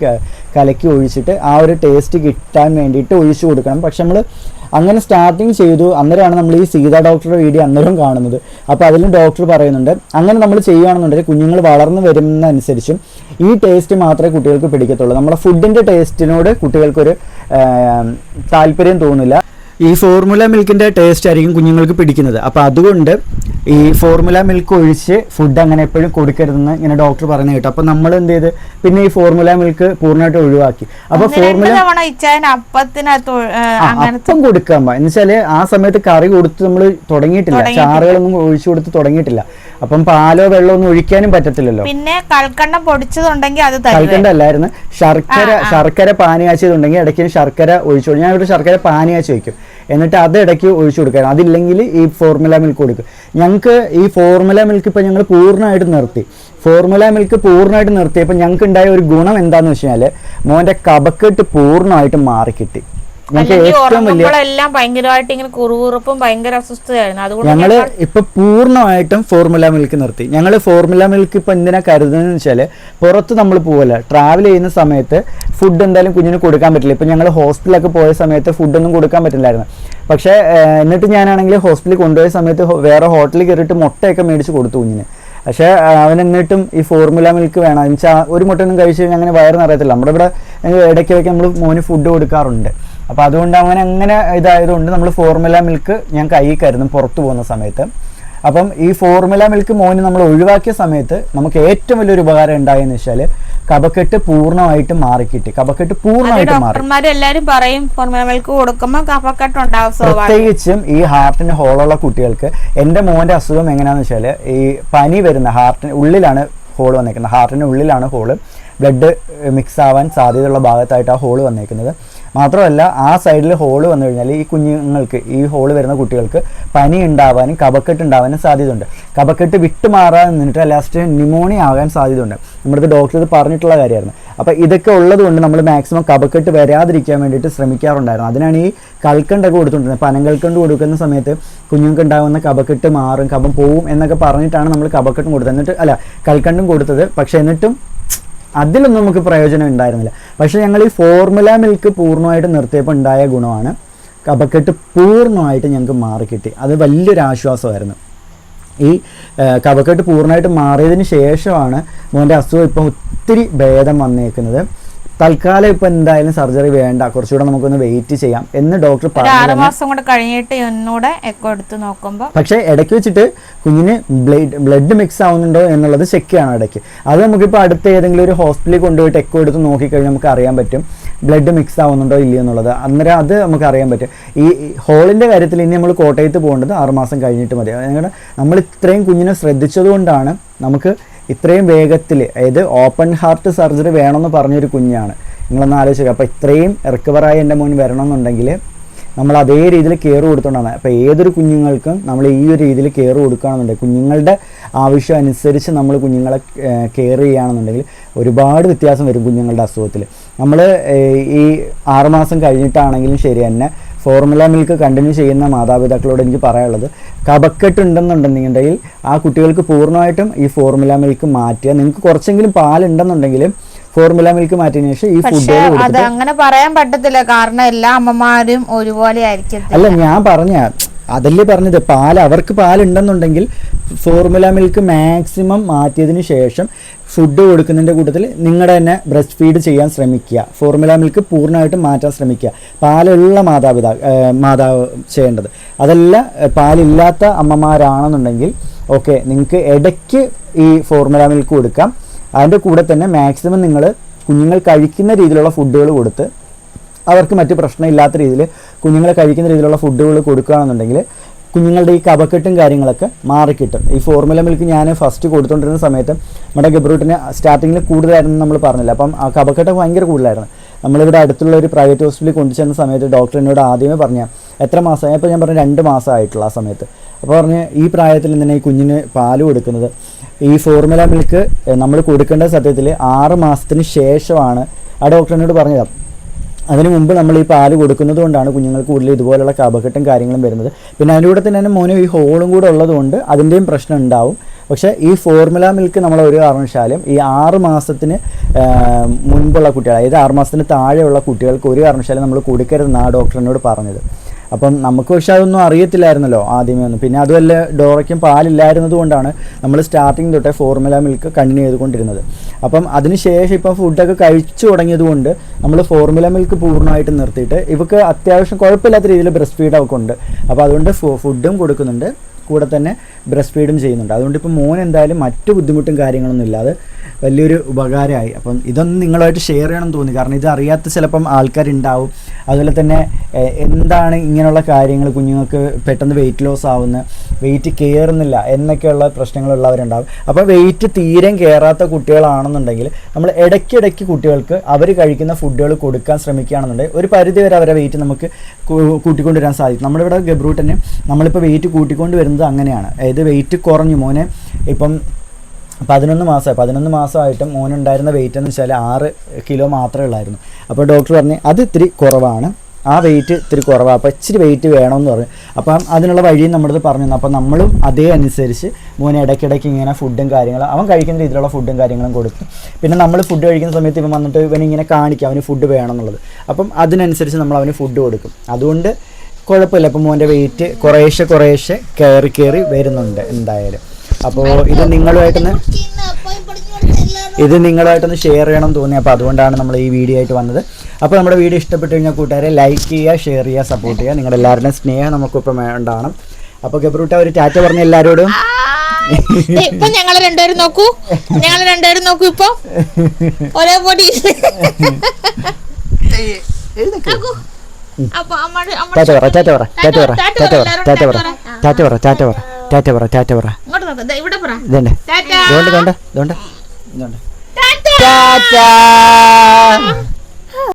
കലക്കി ഒഴിച്ചിട്ട് ആ ഒരു ടേസ്റ്റ് കിട്ടാൻ വേണ്ടിയിട്ട് ഒഴിച്ചു കൊടുക്കണം. പക്ഷെ നമ്മൾ അങ്ങനെ സ്റ്റാർട്ടിങ് ചെയ്തു അന്നേരമാണ് നമ്മൾ ഈ സീത ഡോക്ടറുടെ വീഡിയോ അന്നേരം കാണുന്നത്. അപ്പോൾ അതിലും ഡോക്ടർ പറയുന്നുണ്ട് അങ്ങനെ നമ്മൾ ചെയ്യുകയാണെന്നുണ്ടെങ്കിൽ കുഞ്ഞുങ്ങൾ വളർന്നു വരുന്നതനുസരിച്ചും ഈ ടേസ്റ്റ് മാത്രമേ കുട്ടികൾക്ക് പിടിക്കത്തുള്ളൂ. നമ്മുടെ ഫുഡിന്റെ ടേസ്റ്റിനോട് കുട്ടികൾക്കൊരു താല്പര്യം തോന്നില്ല. ഈ ഫോർമുല മിൽക്കിന്റെ ടേസ്റ്റ് ആയിരിക്കും കുഞ്ഞുങ്ങൾക്ക് പിടിക്കുന്നത്. അപ്പോൾ അതുകൊണ്ട് ഈ ഫോർമുല മിൽക്ക് ഒഴിച്ച് ഫുഡ് അങ്ങനെ എപ്പോഴും കൊടുക്കരുതെന്ന് ഇങ്ങനെ ഡോക്ടർ പറഞ്ഞു കേട്ടോ. അപ്പോൾ നമ്മൾ എന്ത് ചെയ്ത്? പിന്നെ ഈ ഫോർമുല മിൽക്ക് പൂർണമായിട്ട് ഒഴിവാക്കി. അപ്പോൾ ഫോർമുല അപ്പം കൊടുക്കാൻ എന്ന് വെച്ചാൽ ആ സമയത്ത് കറി കൊടുത്ത് നമ്മൾ തുടങ്ങിയിട്ടില്ല. ചാറുകളൊന്നും ഒഴിച്ചു കൊടുത്ത് തുടങ്ങിയിട്ടില്ല. അപ്പം പാലോ വെള്ളമോ ഒന്നും ഒഴിക്കാനും പറ്റത്തില്ലല്ലോ. പിന്നെ കൽക്കണ്ടം പൊടിച്ചതുണ്ടെങ്കിൽ അത് കൽക്കണ്ടം അല്ലായിരുന്നു. ശർക്കര ശർക്കര പാനി കാച്ചിയതുണ്ടെങ്കിൽ ഇടയ്ക്ക് ശർക്കര ഒഴിച്ചു കൊടുക്കും. ഞാൻ ഇവിടെ ശർക്കര പാനി കാച്ചി വയ്ക്കും. എന്നിട്ട് അത് ഇടയ്ക്ക് ഒഴിച്ചു കൊടുക്കണം. അതില്ലെങ്കിൽ ഈ ഫോർമുല മിൽക്ക് കൊടുക്കും. ഞങ്ങൾക്ക് ഈ ഫോർമുല മിൽക്ക് ഇപ്പം ഞങ്ങൾ പൂർണമായിട്ട് നിർത്തി. ഫോർമുല മിൽക്ക് പൂർണമായിട്ട് നിർത്തിയപ്പോൾ ഞങ്ങൾക്ക് ഉണ്ടായ ഒരു ഗുണം എന്താണെന്ന് വെച്ച് കഴിഞ്ഞാൽ മോന്റെ കബക്കെട്ട് പൂർണമായിട്ടും മാറിക്കിട്ടി. ഏറ്റവും ഭയങ്കരമായിട്ട് ഇങ്ങനെ കുറുകുറുപ്പും ഭയങ്കര അസ്വസ്ഥതയായിരുന്നു. അതുകൊണ്ട് ഞങ്ങൾ ഇപ്പൊ പൂർണമായിട്ടും ഫോർമുല മിൽക്ക് നിർത്തി. ഞങ്ങൾ ഫോർമുല മിൽക്ക് ഇപ്പൊ എന്തിനാ കരുതുന്നത് വെച്ചാൽ പുറത്ത് നമ്മൾ പോവല്ല. ട്രാവൽ ചെയ്യുന്ന സമയത്ത് ഫുഡ് എന്തായാലും കുഞ്ഞിന് കൊടുക്കാൻ പറ്റില്ല. ഇപ്പൊ ഞങ്ങൾ ഹോസ്പിറ്റലൊക്കെ പോയ സമയത്ത് ഫുഡൊന്നും കൊടുക്കാൻ പറ്റില്ലായിരുന്നു. പക്ഷേ എന്നിട്ട് ഞാനാണെങ്കിൽ ഹോസ്പിറ്റലിൽ കൊണ്ടുപോയ സമയത്ത് വേറെ ഹോട്ടലിൽ കയറിയിട്ട് മുട്ടയൊക്കെ മേടിച്ച് കൊടുത്തു കുഞ്ഞിന്. പക്ഷേ അവൻ എന്നിട്ടും ഈ ഫോർമുല മിൽക്ക് വേണം. എന്ന് വെച്ചാൽ ഒരു മുട്ടയൊന്നും കഴിച്ച് കഴിഞ്ഞാൽ അങ്ങനെ വയറ് നിറയത്തില്ല. നമ്മുടെ ഇവിടെ ഇടയ്ക്ക് ഇടയ്ക്കൊക്കെ നമ്മൾ മോന് ഫുഡ് കൊടുക്കാറുണ്ട്. അപ്പോൾ അതുകൊണ്ട് അങ്ങനെ അങ്ങനെ ഇതായതുകൊണ്ട് നമ്മൾ ഫോർമുല മിൽക്ക് ഞാൻ കൈ കരുതും പുറത്തു പോകുന്ന സമയത്ത്. അപ്പം ഈ ഫോർമുല മിൽക്ക് മോന് നമ്മൾ ഒഴിവാക്കിയ സമയത്ത് നമുക്ക് ഏറ്റവും വലിയൊരു ഉപകാരം ഉണ്ടായെന്ന് വെച്ചാൽ കബക്കെട്ട് പൂർണമായിട്ട് മാറിക്കിട്ടി. കബക്കെട്ട് പൂർണമായിട്ട് മാറി. എല്ലാരും പറയും ഫോർമുല മിൽക്ക് കൊടുക്കുമ്പോൾ കഫക്കെട്ട് ഉണ്ടാവും പ്രത്യേകിച്ചും ഈ ഹാർട്ടിന് ഹോളുള്ള കുട്ടികൾക്ക് എന്റെ മോന്റെ അസുഖം എങ്ങനെയാണെന്ന് വെച്ചാൽ ഈ പനി വരുന്ന ഹാർട്ടിന് ഉള്ളിലാണ് ഹോൾ വന്നിരിക്കുന്നത് ഹാർട്ടിന് ഉള്ളിലാണ് ഹോൾ ബ്ലഡ് മിക്സ് ആവാൻ സാധ്യതയുള്ള ഭാഗത്തായിട്ട് ആ ഹോൾ വന്നേക്കുന്നത്. മാത്രമല്ല ആ സൈഡിൽ ഹോൾ വന്നു കഴിഞ്ഞാൽ ഈ കുഞ്ഞുങ്ങൾക്ക് ഈ ഹോൾ വരുന്ന കുട്ടികൾക്ക് പനി ഉണ്ടാവാനും കപക്കെട്ട് ഉണ്ടാവാനും സാധ്യതയുണ്ട്. കപക്കെട്ട് വിട്ടുമാറാൻ നിന്നിട്ട് ലാസ്റ്റ് ന്യൂമോണിയ ആകാൻ സാധ്യതയുണ്ട്. നമ്മുടെ ഡോക്ടർ ഇത് പറഞ്ഞിട്ടുള്ള കാര്യമായിരുന്നു. അപ്പോൾ ഇതൊക്കെ ഉള്ളതുകൊണ്ട് നമ്മൾ മാക്സിമം കപക്കെട്ട് വരാതിരിക്കാൻ വേണ്ടിയിട്ട് ശ്രമിക്കാറുണ്ടായിരുന്നു. അതിനാണ് ഈ കൽക്കണ്ടൊക്കെ കൊടുത്തുകൊണ്ടിരുന്നത്. പനങ്കൽക്കണ്ട് കൊടുക്കുന്ന സമയത്ത് കുഞ്ഞുങ്ങൾക്ക് ഉണ്ടാകുന്ന കപക്കെട്ട് മാറും കപം പോവും എന്നൊക്കെ പറഞ്ഞിട്ടാണ് നമ്മൾ കപക്കെട്ടും കൊടുത്തത്. എന്നിട്ട് അല്ല കൽക്കണ്ടും കൊടുത്തത്. പക്ഷേ എന്നിട്ടും അതിലൊന്നും നമുക്ക് പ്രയോജനം ഉണ്ടായിരുന്നില്ല. പക്ഷേ ഞങ്ങൾ ഈ ഫോർമുല മിൽക്ക് പൂർണമായിട്ട് നിർത്തിയപ്പോൾ ഉണ്ടായ ഗുണമാണ് കഫക്കെട്ട് പൂർണമായിട്ട് ഞങ്ങൾക്ക് മാറിക്കിട്ടി അത് വലിയൊരു ആശ്വാസമായിരുന്നു. ഈ കഫക്കെട്ട് പൂർണമായിട്ട് മാറിയതിന് ശേഷമാണ് മോന്റെ അസുഖം ഇപ്പം ഒത്തിരി ഭേദം വന്നേക്കുന്നത്. തൽക്കാലം ഇപ്പൊ എന്തായാലും സർജറി വേണ്ട. കുറച്ചുകൂടെ നമുക്കൊന്ന് വെയിറ്റ് ചെയ്യാം എന്ന് ഡോക്ടർ ആറ് മാസം കൂടെ കഴിഞ്ഞിട്ട് ഒന്നുകൂടെ എക്കോ എടുത്ത് നോക്കുമ്പോ പക്ഷേ ഇടയ്ക്ക് വെച്ചിട്ട് കുഞ്ഞിന് ബ്ലഡ് ബ്ലഡ് മിക്സ് ആവുന്നുണ്ടോ എന്നുള്ളത് ചെക്ക് ചെയ്യണം ഇടയ്ക്ക്. അത് നമുക്കിപ്പോൾ അടുത്ത ഏതെങ്കിലും ഒരു ഹോസ്പിറ്റലിൽ കൊണ്ടുപോയിട്ട് എക്കോ എടുത്ത് നോക്കിക്കഴിഞ്ഞാൽ നമുക്ക് അറിയാൻ പറ്റും ബ്ലഡ് മിക്സ് ആവുന്നുണ്ടോ ഇല്ലയോ എന്നുള്ളത്. അന്നേരം അത് നമുക്ക് അറിയാൻ പറ്റും. ഈ ഹോളിന്റെ കാര്യത്തിൽ ഇനി നമ്മൾ കോട്ടയത്ത് പോകേണ്ടത് ആറുമാസം കഴിഞ്ഞിട്ട് മതി. അങ്ങനെ നമ്മൾ ഇത്രയും കുഞ്ഞിനെ ശ്രദ്ധിച്ചതുകൊണ്ടാണ് നമുക്ക് ഇത്രയും വേഗത്തിൽ അതായത് ഓപ്പൺ ഹാർട്ട് സർജറി വേണമെന്ന് പറഞ്ഞൊരു കുഞ്ഞാണ്. നിങ്ങളൊന്ന് ആലോചിക്കുക അപ്പോൾ ഇത്രയും റിക്കവറായി എന്റെ മോൻ വരണമെന്നുണ്ടെങ്കിൽ നമ്മൾ അതേ രീതിയിൽ കെയർ കൊടുത്തോണ്ടാണ്. അപ്പോൾ ഏതൊരു കുഞ്ഞുങ്ങൾക്കും നമ്മൾ ഈ ഒരു രീതിയിൽ കെയർ കൊടുക്കുകയാണെന്നുണ്ടെങ്കിൽ കുഞ്ഞുങ്ങളുടെ ആവശ്യം അനുസരിച്ച് നമ്മൾ കുഞ്ഞുങ്ങളെ കെയർ ചെയ്യുകയാണെന്നുണ്ടെങ്കിൽ ഒരുപാട് വ്യത്യാസം വരും കുഞ്ഞുങ്ങളുടെ അസുഖത്തിൽ നമ്മൾ ഈ ആറുമാസം കഴിഞ്ഞിട്ടാണെങ്കിലും ശരി തന്നെ ഫോർമുല മിൽക്ക് കണ്ടിന്യൂ ചെയ്യുന്ന മാതാപിതാക്കളോട് എനിക്ക് പറയാനുള്ളത് കപക്കെട്ടുണ്ടെന്നുണ്ടെന്നുണ്ടെങ്കിൽ ആ കുട്ടികൾക്ക് പൂർണമായിട്ടും ഈ ഫോർമുല മിൽക്ക് മാറ്റുക. നിങ്ങൾക്ക് കുറച്ചെങ്കിലും പാലുണ്ടെന്നുണ്ടെങ്കിൽ ഫോർമുല മിൽക്ക് മാറ്റിയതിനു ശേഷം ഈ ഫുഡ് അത് അങ്ങനെ പറയാൻ പറ്റത്തില്ല. കാരണം എല്ലാ അമ്മമാരും ഒരുപോലെ ആയിരിക്കും അല്ല ഞാൻ പറഞ്ഞ അതല്ലേ പറഞ്ഞത്? പാൽ അവർക്ക് പാലുണ്ടെന്നുണ്ടെങ്കിൽ ഫോർമുല മിൽക്ക് മാക്സിമം മാറ്റിയതിന് ശേഷം ഫുഡ് കൊടുക്കുന്നതിന്റെ കൂട്ടത്തിൽ നിങ്ങളുടെ തന്നെ ബ്രസ്റ്റ് ഫീഡ് ചെയ്യാൻ ശ്രമിക്കുക. ഫോർമുല മിൽക്ക് പൂർണമായിട്ടും മാറ്റാൻ ശ്രമിക്കുക. പാലുള്ള മാതാപിതാ മാതാവ് ചെയ്യേണ്ടത്. അതല്ല പാലില്ലാത്ത അമ്മമാരാണെന്നുണ്ടെങ്കിൽ ഓക്കെ നിങ്ങൾക്ക് ഇടയ്ക്ക് ഈ ഫോർമുല മിൽക്ക് കൊടുക്കാം. അതിന്റെ കൂടെ തന്നെ മാക്സിമം നിങ്ങൾ കുഞ്ഞുങ്ങൾ കഴിക്കുന്ന രീതിയിലുള്ള ഫുഡുകൾ കൊടുത്ത് അവർക്ക് മറ്റ് പ്രശ്നമില്ലാത്ത രീതിയിൽ കുഞ്ഞുങ്ങളെ കഴിക്കുന്ന രീതിയിലുള്ള ഫുഡുകൾ കൊടുക്കുകയാണെന്നുണ്ടെങ്കിൽ കുഞ്ഞുങ്ങളുടെ ഈ കപക്കെട്ടും കാര്യങ്ങളൊക്കെ മാറിക്കിട്ടും. ഈ ഫോർമുല മിൽക്ക് ഞാൻ ഫസ്റ്റ് കൊടുത്തുകൊണ്ടിരുന്ന സമയത്ത് നമ്മുടെ ഗബ്രൂട്ടിന് സ്റ്റാർട്ടിങ്ങിൽ കൂടുതലായിരുന്നു നമ്മൾ പറഞ്ഞില്ല. അപ്പം ആ കപക്കെട്ട് ഭയങ്കര കൂടുതലായിരുന്നു. നമ്മളിവിടെ അടുത്തുള്ള ഒരു പ്രൈവറ്റ് ഹോസ്പിറ്റലിൽ കൊണ്ടുചെന്ന സമയത്ത് ഡോക്ടർ എന്നോട് ആദ്യമേ പറഞ്ഞ എത്ര മാസമായി? അപ്പോൾ ഞാൻ പറഞ്ഞു രണ്ട് മാസമായിട്ടുള്ള ആ സമയത്ത്. അപ്പോൾ പറഞ്ഞ് ഈ പ്രായത്തിൽ തന്നെ ഈ കുഞ്ഞിന് പാൽ കൊടുക്കുന്നത്. ഈ ഫോർമുല മിൽക്ക് നമ്മൾ കൊടുക്കേണ്ട സത്യത്തിൽ ആറ് മാസത്തിന് ശേഷമാണ് ആ ഡോക്ടർ എന്നോട് പറഞ്ഞത്. അതിന് മുമ്പ് നമ്മൾ ഈ പാൽ കൊടുക്കുന്നത് കൊണ്ടാണ് കുഞ്ഞുങ്ങൾക്ക് കൂടുതൽ ഇതുപോലുള്ള കഫക്കെട്ടും കാര്യങ്ങളും വരുന്നത്. പിന്നെ അതിന്റെ കൂടെ തന്നെ മോനും ഈ ഹോളും കൂടെ ഉള്ളതുകൊണ്ട് അതിന്റെയും പ്രശ്നം ഉണ്ടാവും. പക്ഷേ ഈ ഫോർമുല മിൽക്ക് നമ്മൾ ഒരു കാരണവശാലും ഈ ആറ് മാസത്തിന് മുൻപുള്ള കുട്ടികൾ അതായത് ആറ് മാസത്തിന് താഴെയുള്ള കുട്ടികൾക്ക് ഒരു കാരണവശാലും നമ്മൾ കൊടുക്കരുതെന്നാണ് എന്നോട് പറഞ്ഞത്. അപ്പം നമുക്ക് പക്ഷെ അതൊന്നും അറിയത്തില്ലായിരുന്നല്ലോ ആദ്യമേ ഒന്നും. പിന്നെ അതുമല്ല ഡോറയ്ക്കും പാലില്ലായിരുന്നത് കൊണ്ടാണ് നമ്മൾ സ്റ്റാർട്ടിങ് തൊട്ടേ ഫോർമുല മിൽക്ക് കണ്ടിന്യൂ ചെയ്തുകൊണ്ടിരുന്നത്. അപ്പം അതിനുശേഷം ഇപ്പം ഫുഡൊക്കെ കഴിച്ചു തുടങ്ങിയത് കൊണ്ട് നമ്മൾ ഫോർമുല മിൽക്ക് പൂർണമായിട്ട് നിർത്തിയിട്ട് ഇവക്ക് അത്യാവശ്യം കുഴപ്പമില്ലാത്ത രീതിയിൽ ബ്രസ്റ്റ് ഫീഡ് ഒക്കെ ഉണ്ട്. അപ്പോൾ അതുകൊണ്ട് ഫുഡും കൊടുക്കുന്നുണ്ട്. കൂടെ തന്നെ ബ്രസ്റ്റ് ഫീഡും ചെയ്യുന്നുണ്ട്. അതുകൊണ്ട് ഇപ്പോൾ മോൻ എന്തായാലും മറ്റു ബുദ്ധിമുട്ടും കാര്യങ്ങളൊന്നും ഇല്ലാതെ വലിയൊരു ഉപകാരമായി. അപ്പം ഇതൊന്നും നിങ്ങളുമായിട്ട് ഷെയർ ചെയ്യണം തോന്നി. കാരണം ഇത് അറിയാത്ത ചിലപ്പം ആൾക്കാരുണ്ടാവും. അതുപോലെ തന്നെ എന്താണ് ഇങ്ങനെയുള്ള കാര്യങ്ങൾ കുഞ്ഞുങ്ങൾക്ക് പെട്ടെന്ന് വെയിറ്റ് ലോസ് ആവുന്ന വെയിറ്റ് കയറുന്നില്ല എന്നൊക്കെയുള്ള പ്രശ്നങ്ങളുള്ളവരുണ്ടാവും. അപ്പോൾ വെയിറ്റ് തീരെ കയറാത്ത കുട്ടികളാണെന്നുണ്ടെങ്കിൽ നമ്മൾ ഇടയ്ക്കിടയ്ക്ക് കുട്ടികൾക്ക് അവർ കഴിക്കുന്ന ഫുഡുകൾ കൊടുക്കാൻ ശ്രമിക്കുകയാണെന്നുണ്ടെങ്കിൽ ഒരു പരിധി വരെ അവരെ വെയിറ്റ് നമുക്ക് കൂട്ടിക്കൊണ്ടുവരാൻ സാധിക്കും. നമ്മളിവിടെ ഗബ്രൂട്ടന് നമ്മളിപ്പോൾ വെയിറ്റ് കൂട്ടിക്കൊണ്ട് വരുന്നത് അങ്ങനെയാണ്. അതായത് വെയിറ്റ് കുറഞ്ഞു. മോനെ ഇപ്പം പതിനൊന്ന് മാസമായി പതിനൊന്ന് മാസമായിട്ട് മോനുണ്ടായിരുന്ന വെയിറ്റ് എന്ന് വെച്ചാൽ ആറ് കിലോ മാത്രമേ ഉള്ളായിരുന്നു. അപ്പോൾ ഡോക്ടർ പറഞ്ഞ് അത് ഇത്തിരി കുറവാണ്. ആ വെയിറ്റ് ഇത്തിരി കുറവാണ് അപ്പോൾ ഇച്ചിരി വെയിറ്റ് വേണമെന്ന് പറഞ്ഞു. അപ്പം അതിനുള്ള വഴിയും നമ്മളത് പറഞ്ഞു തന്നു. അപ്പോൾ നമ്മളും അതേ അനുസരിച്ച് മോനെ ഇടയ്ക്കിടയ്ക്ക് ഇങ്ങനെ ഫുഡും കാര്യങ്ങളും അവൻ കഴിക്കുന്ന രീതിയിലുള്ള ഫുഡും കാര്യങ്ങളും കൊടുത്തു. പിന്നെ നമ്മൾ ഫുഡ് കഴിക്കുന്ന സമയത്ത് ഇവൻ വന്നിട്ട് ഇവൻ ഇങ്ങനെ കാണിക്കും അവന് ഫുഡ് വേണം എന്നുള്ളത് അപ്പം അതിനനുസരിച്ച് നമ്മൾ അവന് ഫുഡ് കൊടുക്കും. അതുകൊണ്ട് കുഴപ്പമില്ല. അപ്പം മോന്റെ വെയിറ്റ് കുറേശ്ശെ കുറേശ്ശെ കയറി കയറി വരുന്നുണ്ട് എന്തായാലും. അപ്പോൾ ഇത് നിങ്ങളുമായിട്ടൊന്ന് ഇത് നിങ്ങളുമായിട്ടൊന്ന് ഷെയർ ചെയ്യണം തോന്നി. അപ്പോൾ അതുകൊണ്ടാണ് നമ്മൾ ഈ വീഡിയോ ആയിട്ട് വന്നത്. അപ്പോൾ നമ്മുടെ വീഡിയോ ഇഷ്ടപ്പെട്ട് കഴിഞ്ഞാൽ കൂട്ടുകാരെ ലൈക്ക് ചെയ്യുക ഷെയർ ചെയ്യുക സപ്പോർട്ട് ചെയ്യുക. നിങ്ങളുടെ എല്ലാവരുടെയും സ്നേഹം നമുക്കിപ്പം വേണ്ടാണ്. അപ്പോൾ ഗബ്രൂട്ട ഒരു ടാറ്റ പറഞ്ഞ എല്ലാരോടും ദേ, ഇപ്പൊ ഞങ്ങൾ രണ്ടുപേരും നോക്കൂ. ഞങ്ങൾ രണ്ടുപേരും നോക്കൂ ഇപ്പൊ. ഒരേ പൊടി ടാറ്റ പറ ടാറ്റ പറ ടാറ്റ പറ ടാറ്റ പറ ടാറ്റ പറ ടാറ്റ പറ. ടാറ്റ പറ ടാറ്റ പറ ടാറ്റ പറ ഇതുകൊണ്ട് ഇതുകൊണ്ട് ടാറ്റ ടാറ്റ